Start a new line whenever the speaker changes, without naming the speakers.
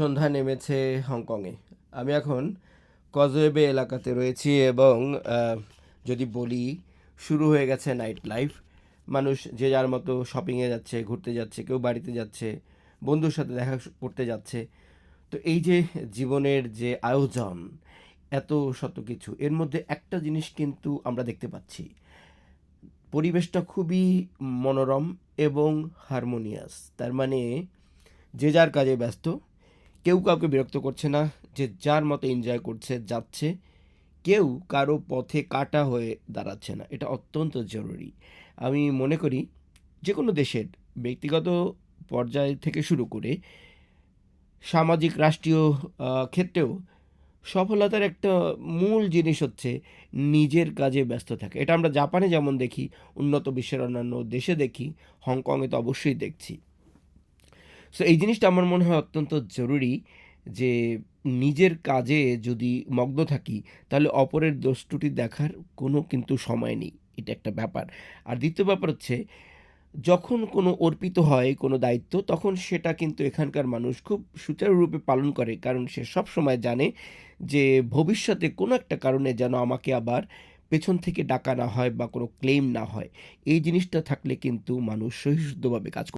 সন্ধ্যা নেমেছে হংকংয়ে। আমি এখন কজওয়েবে এলাকাতে রয়েছি এবং যদি বলি, শুরু হয়ে গেছে নাইট লাইফ। মানুষ যে যার মতো শপিংয়ে যাচ্ছে, ঘুরতে যাচ্ছে, কেউ বাড়িতে যাচ্ছে, বন্ধুর সাথে দেখা করতে যাচ্ছে। তো এই যে জীবনের যে আয়োজন, এত শত কিছু, এর মধ্যে একটা জিনিস কিন্তু আমরা দেখতে পাচ্ছি। পরিবেশটা খুবই মনোরম এবং হারমোনিয়াস। তার মানে যে যার কাজে ব্যস্ত কেউ কাউকে বিরক্ত করছে না যে যার মতো এনজয় করছে, যাচ্ছে। কেউ কারও পথে কাটা হয়ে দাঁড়াচ্ছে না। এটা অত্যন্ত জরুরি। আমি মনে করি যে কোনো দেশের ব্যক্তিগত পর্যায় থেকে শুরু করে সামাজিক, রাষ্ট্রীয় ক্ষেত্রেও সফলতার একটা মূল জিনিস হচ্ছে নিজের কাজে ব্যস্ত থাকে। এটা আমরা জাপানে যেমন দেখি, উন্নত বিশ্বের অন্যান্য দেশে দেখি, হংকংয়ে তো অবশ্যই দেখছি। সো এই জিনিসটা আমার মনে হয় অত্যন্ত জরুরি যে নিজের কাজে যদি মগ্ন থাকি, তাহলে অপরের দোষ ত্রুটি দেখার কোনো কিন্তু সময় নেই। এটা একটা ব্যাপার। আর দ্বিতীয় ব্যাপার হচ্ছে, যখন কোনো অর্পিত হয়, কোনো দায়িত্ব, তখন সেটা কিন্তু এখানকার মানুষ খুব সুচারুরূপে পালন করে। কারণ সে সব সময় জানে যে ভবিষ্যতে কোনো একটা কারণে যেন আমাকে আবার পেছন থেকে ডাকা না হয় বা কোনো ক্লেম না হয়। এই জিনিসটা থাকলে কিন্তু মানুষ সহিষ্ণুভাবে কাজ করে